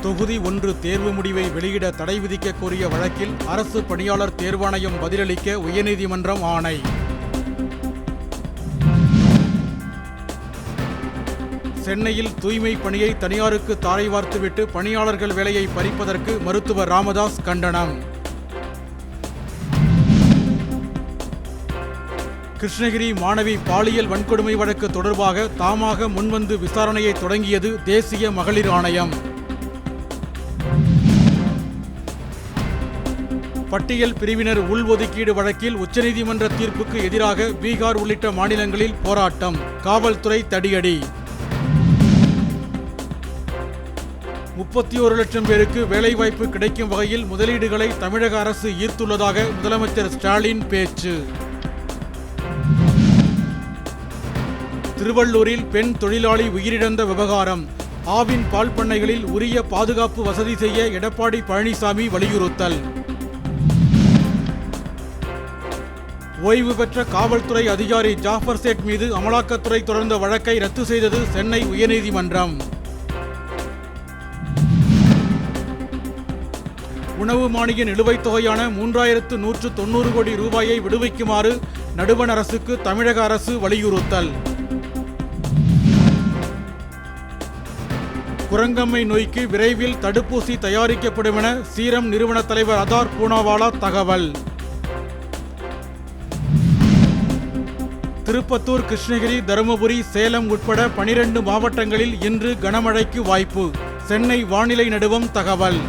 தொகுதி ஒன்று தேர்வு முடிவை வெளியிட தடை விதிக்க கோரிய வழக்கில் அரசு பணியாளர் தேர்வாணையம் பதிலளிக்க உயர்நீதிமன்றம் ஆணை. சென்னையில் தூய்மை பணியை தனியாருக்கு தாரை வார்த்துவிட்டு பணியாளர்கள் வேலையை பறிப்பதற்கு மருத்துவர் ராமதாஸ் கண்டனம். கிருஷ்ணகிரி மாணவி பாலியல் வன்கொடுமை வழக்கு தொடர்பாக தாமாக முன்வந்து விசாரணையை தொடங்கியது தேசிய மகளிர் ஆணையம். பட்டியல் பிரிவினர் உள்ஒதுக்கீடு வழக்கில் உச்சநீதிமன்ற தீர்ப்புக்கு எதிராக பீகார் உள்ளிட்ட மாநிலங்களில் போராட்டம். காவல்துறை தடியடி. முப்பத்தி ஒரு லட்சம் பேருக்கு வேலைவாய்ப்பு கிடைக்கும் வகையில் முதலீடுகளை தமிழக அரசு ஈர்த்துள்ளதாக முதலமைச்சர் ஸ்டாலின் பேச்சு. திருவள்ளூரில் பெண் தொழிலாளி உயிரிழந்த விவகாரம். ஆவின் பால் பண்ணைகளில் உரிய பாதுகாப்பு வசதி செய்ய எடப்பாடி பழனிசாமி வலியுறுத்தல். ஓய்வு பெற்ற காவல்துறை அதிகாரி ஜாஃபர் சேட் மீது அமலாக்கத்துறை தொடர்ந்த வழக்கை ரத்து செய்தது சென்னை உயர்நீதிமன்றம். உணவு மானிய நிலுவைத் தொகையான மூன்றாயிரத்து நூற்று தொண்ணூறு கோடி ரூபாயை விடுவிக்குமாறு நடுவண் அரசுக்கு தமிழக அரசு வலியுறுத்தல். குரங்கம்மை நோய்க்கு விரைவில் தடுப்பூசி தயாரிக்கப்படும் என சீரம் நிறுவன தலைவர் அதார் பூனாவாலா தகவல். திருப்பத்தூர் கிருஷ்ணகிரி தருமபுரி சேலம் உட்பட பனிரெண்டு மாவட்டங்களில் இன்று கனமழைக்கு வாய்ப்பு. சென்னை வானிலை நடுவம் தகவல்.